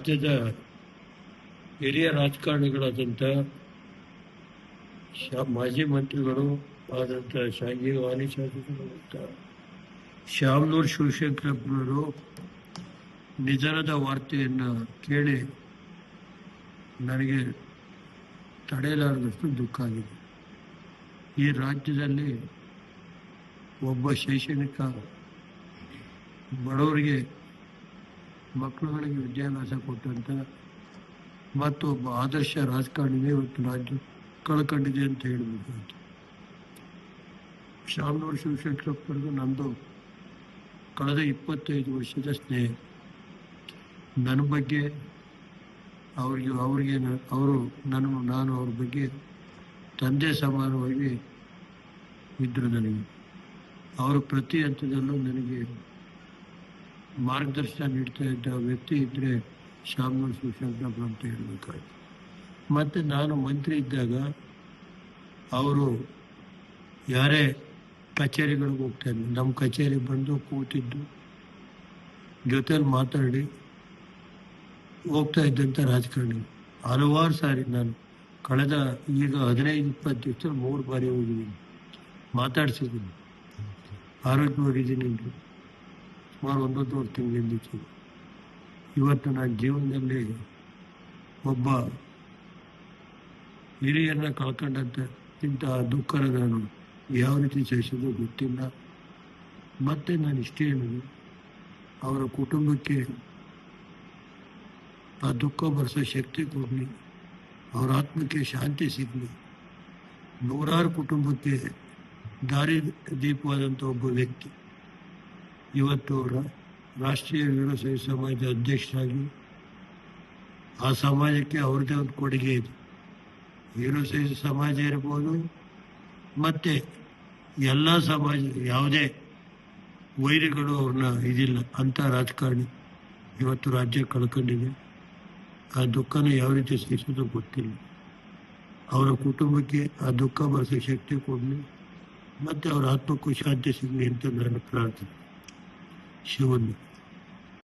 ರಾಜ್ಯದ ಹಿರಿಯ ರಾಜಕಾರಣಿಗಳಾದಂಥ ಮಾಜಿ ಮಂತ್ರಿಗಳು ಆದಂಥ ಶಾಂಜಿ ವಾಲಿ ಶಾಸಕರು ಶ್ಯಾಮನೂರ್ ಶಿವಶಂಕರಪ್ಪನವರು ನಿಧನದ ವಾರ್ತೆಯನ್ನು ಕೇಳಿ ನನಗೆ ತಡೆಯಲಾರದಷ್ಟು ದುಃಖ ಆಗಿದೆ. ಈ ರಾಜ್ಯದಲ್ಲಿ ಒಬ್ಬ ಶೈಕ್ಷಣಿಕ ಬಡವರಿಗೆ ಮಕ್ಕಳುಗಳಿಗೆ ವಿದ್ಯಾಭ್ಯಾಸ ಕೊಟ್ಟಂತ ಮತ್ತು ಒಬ್ಬ ಆದರ್ಶ ರಾಜಕಾರಣಿನೇ ಇವತ್ತು ರಾಜ್ಯ ಕಳ್ಕೊಂಡಿದೆ ಅಂತ ಹೇಳಬೇಕಾಯ್ತು ಶಾಮನೂರು ಶಿವಶಂಕರಪ್ಪರಿಗೂ ನಂದು ಕಳೆದ ಇಪ್ಪತ್ತೈದು ವರ್ಷದ ಸ್ನೇಹ. ನನ್ನ ಬಗ್ಗೆ ಅವರಿಗೆ ಅವರಿಗೆ ಅವರು ನನ್ನ, ನಾನು ಅವ್ರ ಬಗ್ಗೆ ತಂದೆ ಸಮಾನವಾಗಿ ಇದ್ದರು ನನಗೆ. ಅವರು ಪ್ರತಿ ಹಂತದಲ್ಲೂ ನನಗೆ ಮಾರ್ಗದರ್ಶನ ನೀಡ್ತಾ ಇದ್ದ ವ್ಯಕ್ತಿ ಇದ್ದರೆ ಶಾಮನೂರು ಸುಶಾಂತ ಅಂತ ಹೇಳಬೇಕಾಯ್ತು. ಮತ್ತು ನಾನು ಮಂತ್ರಿ ಇದ್ದಾಗ ಅವರು ಯಾರೇ ಕಚೇರಿಗಳಿಗೆ ಹೋಗ್ತಾ ಇದ್ರು. ನಮ್ಮ ಕಚೇರಿಗೆ ಬಂದು ಕೂತಿದ್ದು. ಜೊತೆಲಿ ಮಾತಾಡಿ ಹೋಗ್ತಾ ಇದ್ದಂಥ ರಾಜಕಾರಣಿ. ಹಲವಾರು ಸಾರಿ ನಾನು ಕಳೆದ ಈಗ ಹದಿನೈದು, ಇಪ್ಪತ್ತು ದಿವಸ ಮೂರು ಬಾರಿ ಹೋಗಿದ್ದೀನಿ. ಮಾತಾಡ್ಸಿದ್ದೀನಿ. ಆರೋಗ್ಯವಾಗಿದ್ದೀನಿ ಸುಮಾರು ಒಂದೊಂದೂವರೆ ತಿಂಗಳಿಂದ ಇವತ್ತು ನನ್ನ ಜೀವನದಲ್ಲಿ ಒಬ್ಬ ಹಿರಿಯರನ್ನ ಕಳ್ಕೊಂಡಂತೆ ಇಂತಹ ದುಃಖನ ನಾನು ಯಾವ ರೀತಿ ಸಹಿಸೋದು ಗೊತ್ತಿಲ್ಲ. ಮತ್ತೆ ನಾನು ಇಷ್ಟೇ ಹೇಳೋದು ಅವರ ಕುಟುಂಬಕ್ಕೆ ಆ ದುಃಖ ಬರೆಸೋ ಶಕ್ತಿ ಕೊಡಲಿ, ಅವರ ಆತ್ಮಕ್ಕೆ ಶಾಂತಿ ಸಿಗಲಿ. ನೂರಾರು ಕುಟುಂಬಕ್ಕೆ ದಾರಿ ದೀಪವಾದಂಥ ಒಬ್ಬ ವ್ಯಕ್ತಿ. ಇವತ್ತು ರಾಷ್ಟ್ರೀಯ ವೀರಶೈವ ಸಮಾಜದ ಅಧ್ಯಕ್ಷರಾಗಿ ಆ ಸಮಾಜಕ್ಕೆ ಅವ್ರದ್ದೇ ಒಂದು ಕೊಡುಗೆ ಇದೆ. ವೀರಶೈವ ಸಮಾಜ ಇರ್ಬೋದು, ಮತ್ತು ಎಲ್ಲ ಸಮಾಜ, ಯಾವುದೇ ವೈರಿಗಳು ಅವ್ರನ್ನ ಇದಿಲ್ಲ ಅಂಥ ರಾಜಕಾರಣಿ ಇವತ್ತು ರಾಜ್ಯ ಕಳ್ಕೊಂಡಿದೆ. ಆ ದುಃಖನ ಯಾವ ರೀತಿ ಸಹಿಸೋದು ಗೊತ್ತಿಲ್ಲ. ಅವರ ಕುಟುಂಬಕ್ಕೆ ಆ ದುಃಖ ಬರೋ ಶಕ್ತಿ ಕೊಡಲಿ, ಮತ್ತು ಅವರ ಆತ್ಮಕ್ಕೂ ಶಾಂತಿ ಸಿಗಲಿ ಅಂತ ನಾನು ಪ್ರಾರ್ಥನೆ. сегодня.